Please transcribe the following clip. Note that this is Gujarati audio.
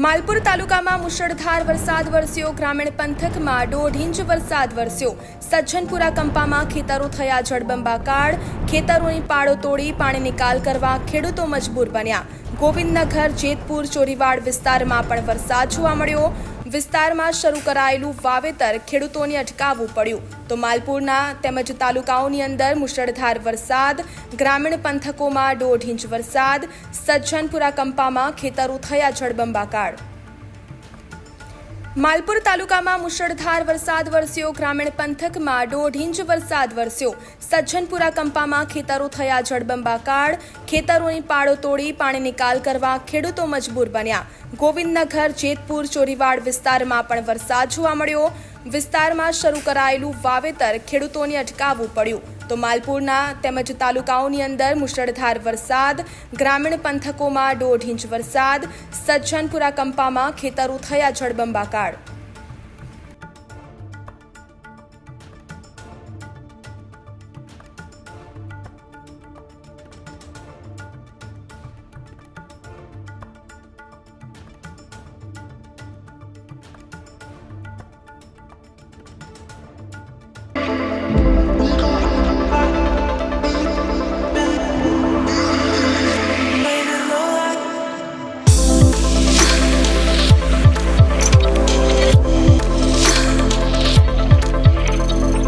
માલપુર તાલુકામાં મુશળધાર વરસાદ વરસ્યો. ગ્રામીણ પંથકમાં દોઢ ઇંચ વરસાદ વરસ્યો. સજ્જનપુરા કંપામાં ખેતરો થયા જળબંબાકાર. ખેતરોની પાળો તોડી પાણી નિકાલ કરવા ખેડૂતો મજબૂર બન્યા. ગોવિંદનગર, જેતપુર, ચોરીવાડ વિસ્તારમાં પણ વરસાદ જોવા મળ્યો. વિસ્તારમાં શરૂ કરાયેલું વાવેતર ખેડૂતોને અટકાવવું પડ્યું. તો માલપુરના તેમજ તાલુકાઓની અંદર મુશળધાર વરસાદ, ગ્રામીણ પંથકોમાં દોઢ ઇંચ વરસાદ, સજ્જનપુરા કંપામાં ખેતરો થયા જળબંબાકાર. માલપુર તાલુકામાં મુશળધાર વરસાદ વરસ્યો. ગ્રામીણ પંથકમાં દોઢ ઇંચ વરસાદ વરસ્યો. સજ્જનપુરા કંપામાં ખેતરો થયા જળબંબાકાર. ખેતરોની પાળો તોડી પાણી નિકાલ કરવા ખેડૂતો મજબૂર બન્યા. ગોવિંદનગર, જેતપુર, ચોરીવાડ વિસ્તારમાં પણ વરસાદ જોવા મળ્યો. વિસ્તારમાં શરૂ કરાયેલું વાવેતર ખેડૂતોને અટકાવવું પડ્યું. તો માલપુરના તેમજ તાલુકાઓની અંદર મુશળધાર વરસાદ, ગ્રામીણ પંથકોમાં દોઢ ઇંચ વરસાદ, સજ્જનપુરા કંપામાં ખેતરો થયા જળબંબાકાર.